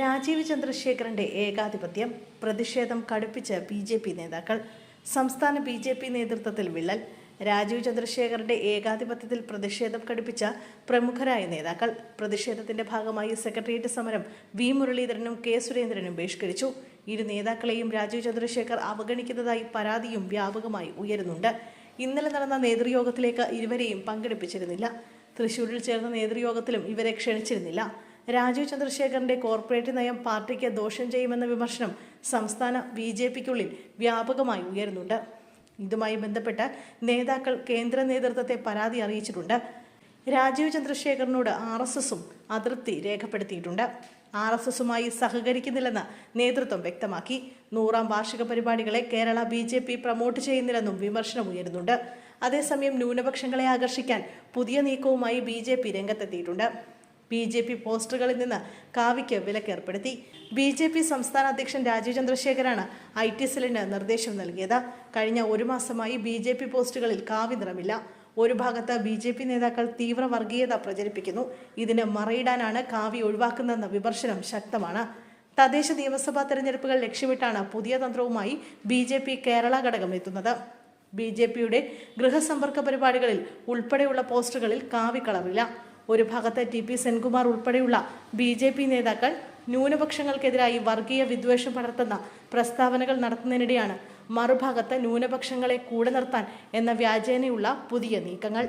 രാജീവ് ചന്ദ്രശേഖരന്റെ ഏകാധിപത്യം പ്രതിഷേധം കടുപ്പിച്ച് B J P നേതാക്കൾ. സംസ്ഥാന ബി ജെ പി നേതൃത്വത്തിൽ വിള്ളൽ. രാജീവ് ചന്ദ്രശേഖരന്റെ ഏകാധിപത്യത്തിൽ പ്രതിഷേധം കടുപ്പിച്ച പ്രമുഖരായ നേതാക്കൾ. പ്രതിഷേധത്തിന്റെ ഭാഗമായി സെക്രട്ടേറിയറ്റ് സമരം വി മുരളീധരനും കെ സുരേന്ദ്രനും ബഹിഷ്കരിച്ചു. ഇരു നേതാക്കളെയും രാജീവ് ചന്ദ്രശേഖർ അവഗണിക്കുന്നതായി പരാതിയും വ്യാപകമായി ഉയരുന്നുണ്ട്. ഇന്നലെ നടന്ന നേതൃയോഗത്തിലേക്ക് ഇരുവരെയും പങ്കെടുപ്പിച്ചിരുന്നില്ല. തൃശൂരിൽ ചേർന്ന നേതൃയോഗത്തിലും ഇവരെ ക്ഷണിച്ചിരുന്നില്ല. രാജീവ് ചന്ദ്രശേഖരന്റെ കോർപ്പറേറ്റ് നയം പാർട്ടിക്ക് ദോഷം ചെയ്യുമെന്ന വിമർശനം സംസ്ഥാന ബി ജെ പിക്കുള്ളിൽ വ്യാപകമായി ഉയരുന്നുണ്ട്. ഇതുമായി ബന്ധപ്പെട്ട് നേതാക്കൾ കേന്ദ്ര നേതൃത്വത്തെ പരാതി അറിയിച്ചിട്ടുണ്ട്. രാജീവ് ചന്ദ്രശേഖരനോട് ആർ എസ് എസും അതൃപ്തി രേഖപ്പെടുത്തിയിട്ടുണ്ട്. ആർ എസ് എസുമായി സഹകരിക്കുന്നില്ലെന്ന് നേതൃത്വം വ്യക്തമാക്കി. നൂറാം വാർഷിക പരിപാടികളെ Kerala B J P promote ചെയ്യുന്നില്ലെന്നും വിമർശനം ഉയരുന്നുണ്ട്. അതേസമയം ന്യൂനപക്ഷങ്ങളെ ആകർഷിക്കാൻ പുതിയ നീക്കവുമായി ബി ജെ പി രംഗത്തെത്തിയിട്ടുണ്ട്. ബി ജെ പി പോസ്റ്ററുകളിൽ നിന്ന് കാവിക്ക് വിലക്കേർപ്പെടുത്തി. ബി ജെ പി സംസ്ഥാന അധ്യക്ഷൻ രാജീവ് ചന്ദ്രശേഖരാണ് ഐ ടി സെല്ലിന് നിർദ്ദേശം നൽകിയത്. കഴിഞ്ഞ ഒരു മാസമായി ബി ജെ പി പോസ്റ്റുകളിൽ കാവി നിറമില്ല. ഒരു ഭാഗത്ത് ബി ജെ പി നേതാക്കൾ തീവ്ര വർഗീയത പ്രചരിപ്പിക്കുന്നു. ഇതിന് മറയിടാനാണ് കാവി ഒഴിവാക്കുന്നതെന്ന വിമർശനം ശക്തമാണ്. തദ്ദേശ നിയമസഭാ തെരഞ്ഞെടുപ്പുകൾ ലക്ഷ്യമിട്ടാണ് പുതിയ തന്ത്രവുമായി ബി ജെ പി കേരള ഘടകം എത്തുന്നത്. ബി ജെ പിയുടെ ഗൃഹസമ്പർക്ക പരിപാടികളിൽ ഉൾപ്പെടെയുള്ള പോസ്റ്ററുകളിൽ കാവി കളറില്ല. ഒരു ഭാഗത്ത് ടി പി സെൻകുമാർ ഉൾപ്പെടെയുള്ള ബി ജെ പി നേതാക്കൾ ന്യൂനപക്ഷങ്ങൾക്കെതിരായി വർഗീയ വിദ്വേഷം പടർത്തുന്ന പ്രസ്താവനകൾ നടത്തുന്നതിനിടെയാണ് മറുഭാഗത്ത് ന്യൂനപക്ഷങ്ങളെ കൂടെ നിർത്താൻ എന്ന വ്യാജേനയുള്ള പുതിയ നീക്കങ്ങൾ.